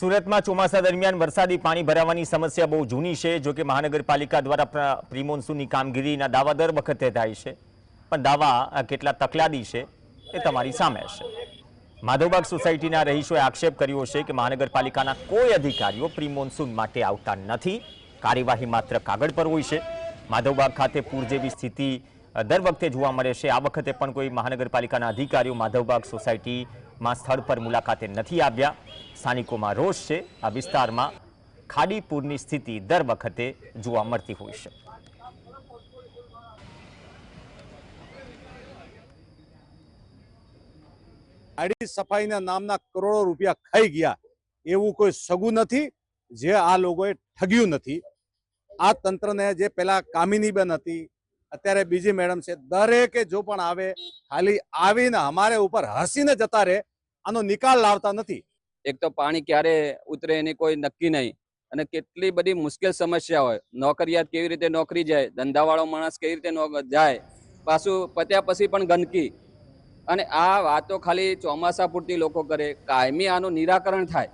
સુરતમાં ચોમાસા દરમિયાન વરસાદી પાણી ભરાવાની સમસ્યા બહુ જૂની છે, જો કે મહાનગરપાલિકા દ્વારા પ્ર- પ્રી કામગીરીના દાવા દર વખતે થાય છે. પણ દાવા કેટલા તકલાદી છે, એ તમારી સામે છે. માધવબાગ સોસાયટીના રહીશોએ આક્ષેપ કર્યો છે કે મહાનગરપાલિકાના કોઈ અધિકારીઓ પ્રિમોન્સૂન માટે આવતા નથી. કાર્યવાહી માત્ર કાગળ પર હોય છે. માધવબાગ ખાતે પૂર જેવી સ્થિતિ દર વખતે જોવા મળે છે. આ વખતે પણ કોઈ મહાનગરપાલિકાના અધિકારીઓ માધવબાગ સોસાયટીમાં સ્થળ પર મુલાકાતે નથી આવ્યા. સ્થાનિકોમાં રોષ છે. આ વિસ્તારમાં ખાડીપુરની સ્થિતિ દર વખતે જોવા મળતી હોય છે. આડી સફાઈના નામના કરોડો રૂપિયા ખાઈ ગયા. એવું કોઈ સગું નથી, જે આ લોકોએ ઠગ્યું નથી. આ તંત્રને જે પેલા કામિનીબેન હતી અત્યારે બીજી મેડમ છે, દરેકે જો પણ આવે, ખાલી આવીને અમારે ઉપર હસીને જતા રહે, આનો નિકાલ લાવતા નથી. એક તો પાણી ક્યારે ઉતરે એની કોઈ નક્કી નહીં. અને કેટલી બધી મુશ્કેલ સમસ્યા હોય. નોકરિયાત કેવી રીતે નોકરી જાય, ધંધાવાળો માણસ કેવી રીતે જાય, પાછું પત્યા પછી પણ ગંદકી. અને આ વાતો ખાલી ચોમાસા પૂરતી લોકો કરે. કાયમી આનું નિરાકરણ થાય.